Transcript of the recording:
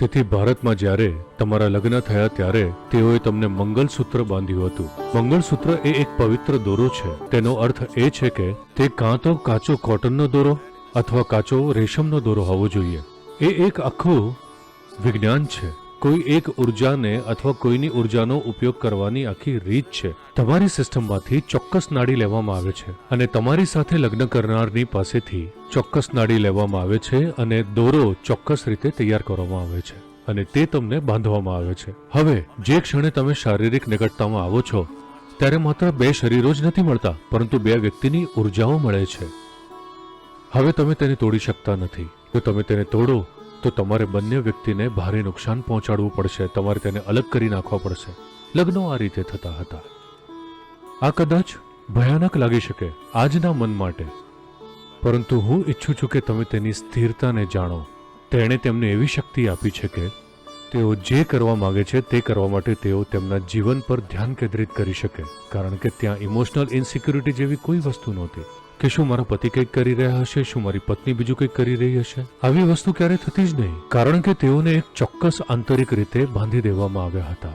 તેથી ભારતમાં જ્યારે તમારા લગ્ન થયા ત્યારે તેઓએ તમને મંગલસૂત્ર બાંધ્યું હતું. મંગળસૂત્ર એ એક પવિત્ર દોરો છે. તેનો અર્થ એ છે કે તે કાં તો કાચો કોટનનો દોરો અથવા કાચો રેશમનો દોરો હોવો જોઈએ. એ એક આખું વિજ્ઞાન છે. કોઈ એક ઉર્જાને અથવા કોઈની ઉર્જાનો ઉપયોગ કરવાની આખી રીત છે. તમારી સિસ્ટમમાંથી ચોક્કસ નાડી લેવામાં આવે છે અને તમારી સાથે લગ્ન કરનારની પાસેથી ચોક્કસ નાડી લેવામાં આવે છે અને દોરો ચોક્કસ રીતે તૈયાર કરવામાં આવે છે અને તે તમને બાંધવામાં આવે છે. હવે, જે ક્ષણે તમે શારીરિક નિકટતામાં આવો છો, ત્યારે માત્ર બે શરીરો જ નથી મળતા, પરંતુ બે વ્યક્તિની ઉર્જાઓ મળે છે. હવે તમે તેને તોડી શકતા નથી. જો તમે તેને તોડો તો તમારે બંને વ્યક્તિને ભારે નુકસાન પહોંચાડવું પડશે. તમારે તેને અલગ કરી નાખવા પડશે. લગ્નો આ રીતે થતા હતા. આ કદાચ ભયાનક લાગી શકે આજના મન માટે. પરંતુ હું ઈચ્છું છું કે તમે તેની સ્થિરતાને જાણો. તેણે તેમને એવી શક્તિ આપી છે કે તેઓ જે કરવા માગે છે તે કરવા માટે તેઓ તેમના જીવન પર ધ્યાન કેન્દ્રિત કરી શકે. કારણ કે ત્યાં ઇમોશનલ ઇન્સિક્યુરિટી જેવી કોઈ વસ્તુ નહોતી. કે શું મારા પતિ કંઈક કરી રહ્યા હશે? શું મારી પત્ની બીજું કંઈક કરી રહી હશે? આવી વસ્તુ ક્યારે થતી જ નહીં. કારણ કે તેઓને એક ચોક્કસ આંતરિક રીતે બાંધી દેવામાં આવ્યા હતા.